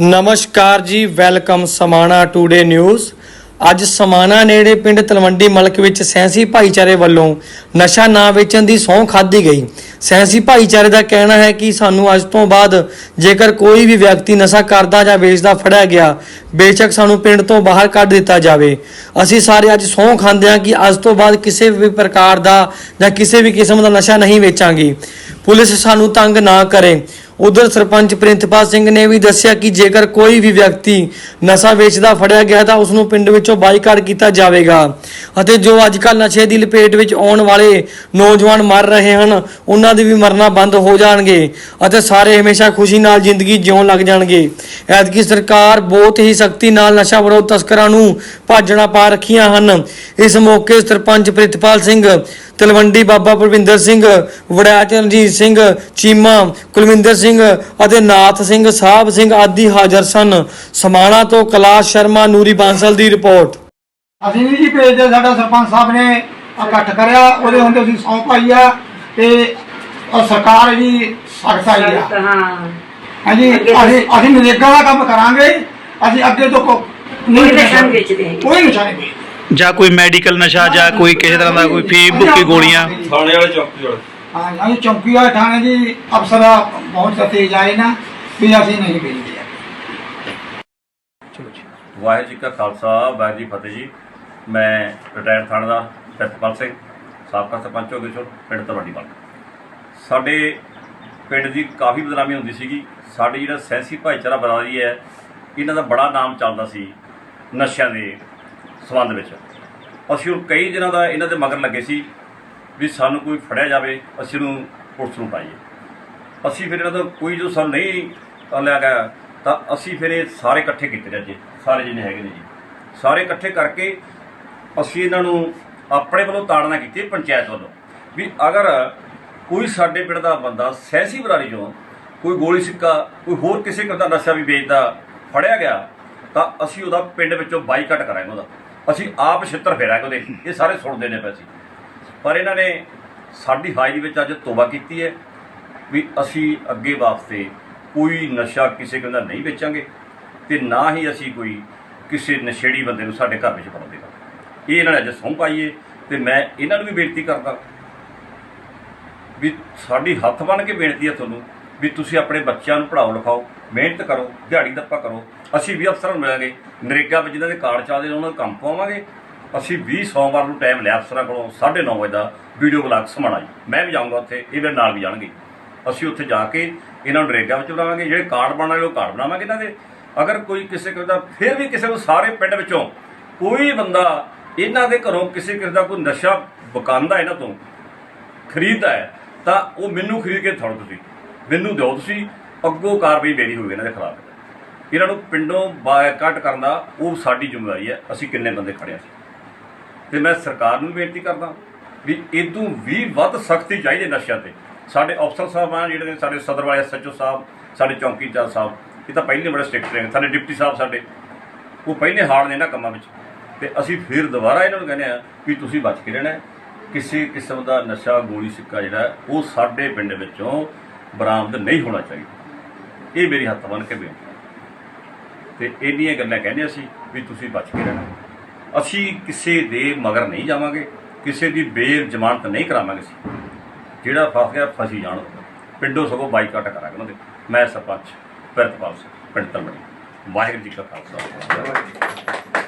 ਨਮਸਕਾਰ ਜੀ, welcome Samana today news. ਅੱਜ ਸਮਾਣਾ ਨੇੜੇ ਪਿੰਡ ਤਲਵੰਡੀ ਮਲਕ ਵਿੱਚ ਸੈਂਸੀ ਭਾਈਚਾਰੇ ਵੱਲੋਂ ਨਸ਼ਾ ਨਾ ਵੇਚਣ ਦੀ ਸਹੁੰ ਖਾਧੀ ਗਈ। ਸੈਂਸੀ ਭਾਈਚਾਰੇ ਦਾ ਕਹਿਣਾ ਹੈ ਕਿ ਸਾਨੂੰ ਅੱਜ ਤੋਂ ਬਾਅਦ ਜੇਕਰ ਕੋਈ ਵੀ ਵਿਅਕਤੀ ਨਸ਼ਾ ਕਰਦਾ ਜਾਂ ਵੇਚਦਾ ਫੜਿਆ ਗਿਆ, ਬੇਸ਼ੱਕ ਸਾਨੂੰ ਪਿੰਡ ਤੋਂ ਬਾਹਰ ਕੱਢ ਦਿੱਤਾ ਜਾਵੇ। ਅਸੀਂ ਸਾਰੇ ਅੱਜ ਸਹੁੰ ਖਾਂਦੇ ਹਾਂ ਕਿ ਅੱਜ ਤੋਂ ਬਾਅਦ ਕਿਸੇ ਵੀ ਪ੍ਰਕਾਰ ਦਾ ਜਾਂ ਕਿਸੇ ਵੀ ਕਿਸਮ ਦਾ ਨਸ਼ਾ ਨਹੀਂ ਵੇਚਾਂਗੇ। ਪੁਲਿਸ ਸਾਨੂੰ ਤੰਗ ਨਾ ਕਰੇ। ਉਧਰ ਸਰਪੰਚ ਪ੍ਰਿੰਤਪਾਲ ਸਿੰਘ ਨੇ ਵੀ ਦੱਸਿਆ ਕਿ ਜੇਕਰ ਕੋਈ ਵੀ ਵਿਅਕਤੀ ਨਸ਼ਾ ਵੇਚਦਾ, ਫੜਿਆ ਗਿਆ ਤਾਂ ਉਸ ਨੂੰ ਪਿੰਡ ਵਿੱਚੋਂ ਬਾਈਕਾਟ ਕੀਤਾ ਜਾਵੇਗਾ। ਅਤੇ ਜੋ ਅੱਜਕੱਲ ਨਸ਼ੇ ਦੀ ਲਪੇਟ ਵਿੱਚ ਆਉਣ ਵਾਲੇ ਨੌਜਵਾਨ ਮਰ ਰਹੇ ਹਨ, ਉਹਨਾਂ ਦੇ ਵੀ ਮਰਨਾ ਬੰਦ ਹੋ ਜਾਣਗੇ ਅਤੇ ਸਾਰੇ ਹਮੇਸ਼ਾ ਖੁਸ਼ੀ ਨਾਲ ਜ਼ਿੰਦਗੀ ਜਿਉਣ ਲੱਗ ਜਾਣਗੇ। ਐਤਕੀ ਸਰਕਾਰ ਬਹੁਤ ਹੀ ਸਖਤੀ ਨਾਲ ਨਸ਼ਾ ਵਿਰੋਧ ਤਸਕਰਾਂ ਨੂੰ ਭਾਜਣਾ ਪਾ ਰੱਖੀਆਂ ਹਨ। ਇਸ ਮੌਕੇ ਸਰਪੰਚ ਪ੍ਰਿਤਪਾਲ ਸਿੰਘ ਤਲਵੰਡੀ ਬਾਬਾ ਪ੍ਰਵਿੰਦਰ ਸਿੰਘ ਵੜਿਆ ਚਰਨਜੀਤ ਸਿੰਘ, ਚੀਮਾ ਕੁਲਵਿੰਦਰ ਸਿੰਘ ਅਤੇ ਨਾਥ ਸਿੰਘ ਸਾਹਿਬ ਸਿੰਘ ਆਦਿ ਹਾਜ਼ਰ ਸਨ। ਸਮਾਣਾ ਤੋਂ ਕਲਾਸ਼ ਸ਼ਰਮਾ ਨੂਰੀ ਬਾਂਸਲ ਦੀ ਰਿਪੋਰਟ। ਅਸੀਂ ਵੀ ਜੀ ਭੇਜਦੇ ਸਾਡਾ ਸਰਪੰਚ ਸਾਹਿਬ ਨੇ ਇਕੱਠ ਕਰਿਆ ਉਹਦੇ ਹੁੰਦੇ ਅਸੀਂ ਸੌਂ ਪਾਈ ਆ ਤੇ ਉਹ ਸਰਕਾਰ ਜੀ ਸਖਤ ਆਈ ਆ। ਹਾਂ। ਹਾਂਜੀ ਅਸੀਂ ਅਸੀਂ ਨਰੇਗਾ ਦਾ ਕੰਮ ਕਰਾਂਗੇ ਅਸੀਂ ਅੱਗੇ ਤੋਂ ਕੋ- ਕੋਈ ਨਸ਼ਾ ਨਹੀਂ ਵੇਚਦੇ। ਕੋਈ ਨਸ਼ਾ ਨਹੀਂ ਵੇਚਦੇ। ਜਾਂ ਕੋਈ ਮੈਡੀਕਲ ਨਸ਼ਾ ਜਾਂ ਕੋਈ ਕਿਸੇ ਤਰ੍ਹਾਂ ਦਾ ਕੋਈ ਫੀਮ ਕੋਈ ਗੋਲੀਆਂ। ਥਾਣੇ ਵਾਲੇ ਚੌਕੀ ਵਾਲੇ। ਹਾਂ, ਅਸੀਂ ਚੌਕੀ ਥਾਣੇ ਜੀ ਅਫਸਰ ਬਹੁਤ ਤੇਜ਼ ਆਏ ਨਾ, ਵੀ ਅਸੀਂ ਨਹੀਂ ਵੇਚਦੇ। ਵਾਹਿਗੁਰੂ ਜੀ ਕਾ ਖਾਲਸਾ, ਵਾਹਿਗੁਰੂ ਜੀ ਫਤਿਹ ਜੀ। ਮੈਂ ਰਿਟਾਇਰ ਥਾਣੇ ਦਾ ਸਤਪਾਲ ਸਿੰਘ, ਸਾਬਕਾ ਸਰਪੰਚ ਹੋ ਗਏ ਛੋਟ ਪਿੰਡ ਤਲਵੰਡੀ ਵਾਲਾ। ਸਾਡੇ ਪਿੰਡ ਦੀ ਕਾਫੀ ਬਦਨਾਮੀ ਹੁੰਦੀ ਸੀਗੀ। ਸਾਡੇ ਜਿਹੜਾ ਸੈਂਸੀ ਭਾਈਚਾਰਾ ਬਰਾਦਰੀ ਹੈ, ਇਹਨਾਂ ਦਾ ਬੜਾ ਨਾਮ ਚੱਲਦਾ ਸੀ ਨਸ਼ਿਆਂ ਦੇ ਸੰਬੰਧ ਵਿੱਚ। ਅਸੀਂ ਹੁਣ ਕਈ ਦਿਨਾਂ ਦਾ ਇਹਨਾਂ ਦੇ ਮਗਰ ਲੱਗੇ ਸੀ। ਵੀ ਸਾਨੂੰ ਕੋਈ ਫੜਿਆ ਜਾਵੇ, ਅਸੀਂ ਉਹਨੂੰ ਪੁਲਿਸ ਨੂੰ ਪਾਈਏ। ਅਸੀਂ ਫਿਰ ਇਹਨਾਂ ਦਾ ਕੋਈ ਜੋ ਸਾਨੂੰ ਨਹੀਂ ਲਿਆ ਗਿਆ, ਤਾਂ ਅਸੀਂ ਫਿਰ ਇਹ ਸਾਰੇ ਇਕੱਠੇ ਕੀਤੇ ਨੇ ਸਾਰੇ ਜਿਹਨੇ ਹੈਗੇ ਨੇ ਜੀ। ਸਾਰੇ ਇਕੱਠੇ ਕਰਕੇ ਅਸੀਂ ਇਹਨਾਂ ਨੂੰ ਆਪਣੇ ਵੱਲੋਂ ਤਾੜਨਾ ਕੀਤੀ, ਪੰਚਾਇਤ ਵੱਲੋਂ। ਵੀ ਅਗਰ ਕੋਈ ਸਾਡੇ ਪਿੰਡ ਦਾ ਬੰਦਾ ਸਹਿਸੀ ਬਰਾਰੀ ਚੋਂ ਕੋਈ ਗੋਲੀ ਸਿੱਕਾ, ਕੋਈ ਹੋਰ ਕਿਸੇ ਕਰਦਾ ਨਸ਼ਾ ਵੀ ਵੇਚਦਾ, ਫੜਿਆ ਗਿਆ, ਤਾਂ ਅਸੀਂ ਉਹਦਾ ਪਿੰਡ ਵਿੱਚੋਂ ਬਾਈਕਾਟ ਕਰਾਂਗੇ ਉਹਦਾ। ਅਸੀਂ ਆਪ ਛਿੱਤਰ ਫੇਰਾਂਗੇ ਉਹਦੇ। ਇਹ ਸਾਰੇ ਸੁਣਦੇ ਨੇ ਪੈਸੀ। ਪਰ ਇਹਨਾਂ ਨੇ ਸਾਡੀ ਹਾਜ਼ਰੀ ਵਿੱਚ ਅੱਜ ਤੋਬਾ ਕੀਤੀ ਹੈ ਵੀ ਅਸੀਂ ਅੱਗੇ ਵਾਸਤੇ ਕੋਈ ਨਸ਼ਾ ਕਿਸੇ ਕਿਸਮ ਨਹੀਂ ਵੇਚਾਂਗੇ ਤੇ ਨਾ ਹੀ ਅਸੀਂ ਕੋਈ ਕਿਸੇ ਨਸ਼ੇੜੀ ਬੰਦੇ ਨੂੰ ਸਾਡੇ ਘਰ ਵਿੱਚ ਪਾਉਂਦੇ ਦੇਗਾ ਇਹ ਇਹਨਾਂ ਨੇ ਅੱਜ ਸਹੁੰ ਪਾਈਏ ਤੇ ਮੈਂ ਇਹਨਾਂ ਨੂੰ ਵੀ ਬੇਨਤੀ ਕਰਦਾ ਵੀ ਸਾਡੀ ਹੱਥ ਬਣ ਕੇ ਬੇਨਤੀ ਹੈ ਤੁਹਾਨੂੰ ਵੀ ਤੁਸੀਂ ਆਪਣੇ ਬੱਚਿਆਂ ਨੂੰ ਪੜ੍ਹਾਓ ਲਿਖਾਓ, ਮਿਹਨਤ ਕਰੋ, ਦਿਹਾੜੀ ਦੱਪਾ ਕਰੋ, ਅਸੀਂ ਵੀ ਅਫਸਰਾਂ ਨੂੰ ਮਿਲਾਂਗੇ, ਨਰੇਗਾ ਵਿੱਚ ਜਿਹਨਾਂ ਦੇ ਕਾਰਡ ਚੱਲਦੇ ਨੇ, ਉਹਨਾਂ ਨੂੰ ਕੰਮ ਪਾਵਾਂਗੇ ਅਸੀਂ 20 ਸੋਮਵਾਰ ਨੂੰ ਟਾਈਮ ਲਿਆ ਅਫਸਰਾਂ ਕੋਲੋਂ 9:30 ਵਜੇ ਦਾ ਵੀਡੀਓ ਬਲਾਗ ਸਮਾਣਾ ਜੀ ਮੈਂ ਵੀ ਜਾਊਂਗਾ ਉੱਥੇ, ਇਹ ਮੇਰੇ ਨਾਲ ਵੀ ਜਾਣਗੇ। ਅਸੀਂ ਉੱਥੇ ਜਾ ਕੇ ਇਹਨਾਂ ਨੂੰ ਨਰੇਗਾ ਵਿੱਚ ਬਣਾਵਾਂਗੇ ਜਿਹੜੇ ਕਾਰਡ ਬਣਾਉਣ ਵਾਲੇ ਉਹ ਕਾਰਡ ਬਣਾਵਾਂਗੇ ਇਹਨਾਂ ਦੇ। ਅਗਰ ਕੋਈ ਕਿਸੇ ਕਿਸਮ ਦਾ, ਫਿਰ ਵੀ ਕਿਸੇ ਨੂੰ ਸਾਰੇ ਪਿੰਡ ਵਿੱਚੋਂ ਕੋਈ ਬੰਦਾ ਇਹਨਾਂ ਦੇ ਘਰੋਂ ਕਿਸੇ ਕਿਸਮ ਦਾ ਕੋਈ ਨਸ਼ਾ ਬਕਾਂਦਾ ਇਹਨਾਂ ਤੋਂ, ਖਰੀਦਦਾ ਹੈ, ਤਾਂ ਉਹ ਮੈਨੂੰ ਖਰੀਦ ਕੇ ਥੋੜ ਤੁਸੀਂ। ਮੈਨੂੰ ਦਿਓ ਤੁਸੀਂ, ਅੱਗੋਂ ਕਾਰਵਾਈ ਮੇਰੀ ਹੋਵੇ ਇਹਨਾਂ ਦੇ ਖਿਲਾਫ। ਇਹਨਾਂ ਨੂੰ ਪਿੰਡੋਂ ਬਾਇਕਾਟ ਕਰਨ ਦਾ ਉਹ ਸਾਡੀ ਜ਼ਿੰਮੇਵਾਰੀ ਹੈ। ਅਸੀਂ ਕਿੰਨੇ ਬੰਦੇ ਖੜਿਆ ਸੀ ਤੇ ਮੈਂ ਸਰਕਾਰ ਨੂੰ ਬੇਨਤੀ ਕਰਦਾ ਵੀ ਇਦੋਂ ਵੀ ਵੱਧ ਸਖਤੀ ਚਾਹੀਦੀ ਨਸ਼ਿਆਂ ਤੇ। ਸਾਡੇ ਅਫਸਰ ਸਾਹਿਬ ਆ, ਜਿਹੜੇ ਸਾਡੇ ਸਦਰ ਵਾਲੇ ਐਸਐਚਓ ਸਾਹਿਬ, ਸਾਡੇ ਚੌਕੀਦਾਰ ਸਾਹਿਬ, ਇਹ ਤਾਂ ਪਹਿਲੇ ਬੜੇ ਸਟ੍ਰਿਕਟ ਨੇ, ਸਾਡੇ ਡਿਪਟੀ ਸਾਹਿਬ ਸਾਡੇ, ਉਹ ਪਹਿਲੇ ਹਾਰਡ ਨੇ ਇਹਨਾਂ ਕੰਮਾਂ ਵਿੱਚ। ਤੇ ਅਸੀਂ ਫਿਰ ਦੁਬਾਰਾ ਇਹਨਾਂ ਨੂੰ ਕਹਿੰਦੇ ਆ ਵੀ ਤੁਸੀਂ ਬਚ ਕੇ ਰਹਿਣਾ ਕਿਸੇ ਕਿਸਮ ਦਾ ਨਸ਼ਾ, ਗੋਲੀ, ਸਿੱਕਾ ਜਿਹੜਾ ਉਹ ਸਾਡੇ ਪਿੰਡ ਵਿੱਚੋਂ ਬਰਾਮਦ ਨਹੀਂ ਹੋਣਾ ਚਾਹੀਦਾ। ਇਹ ਮੇਰੀ ਹੱਥ ਬੰਨ ਕੇ ਬੇਨਤੀ ਹੈ। ਤੇ ਇੰਨੀਆਂ ਗੱਲਾਂ ਕਹਿੰਦੇ ਅਸੀਂ ਵੀ ਤੁਸੀਂ ਬਚ ਕੇ ਰਹਿਣਾ। ਅਸੀਂ ਕਿਸੇ ਦੇ ਮਗਰ ਨਹੀਂ ਜਾਵਾਂਗੇ, ਕਿਸੇ ਦੀ ਬੇਰ ਜ਼ਮਾਨਤ ਨਹੀਂ ਕਰਾਵਾਂਗੇ ਅਸੀਂ। ਜਿਹੜਾ ਫਸ ਗਿਆ, ਫਸੀ ਜਾਣ ਪਿੰਡੋਂ ਸਗੋਂ ਬਾਈਕਾਟ ਕਰਾਂਗੇ ਉਹਨਾਂ ਦੇ। ਮੈਂ ਸਰਪੰਚ ਪ੍ਰਿਤਪਾਲ ਸਿੰਘ, ਪਿੰਡ ਤਲਵੜੀ ਵਾਹਿਗੁਰੂ ਜੀ ਕਾ ਖਾਲਸਾ।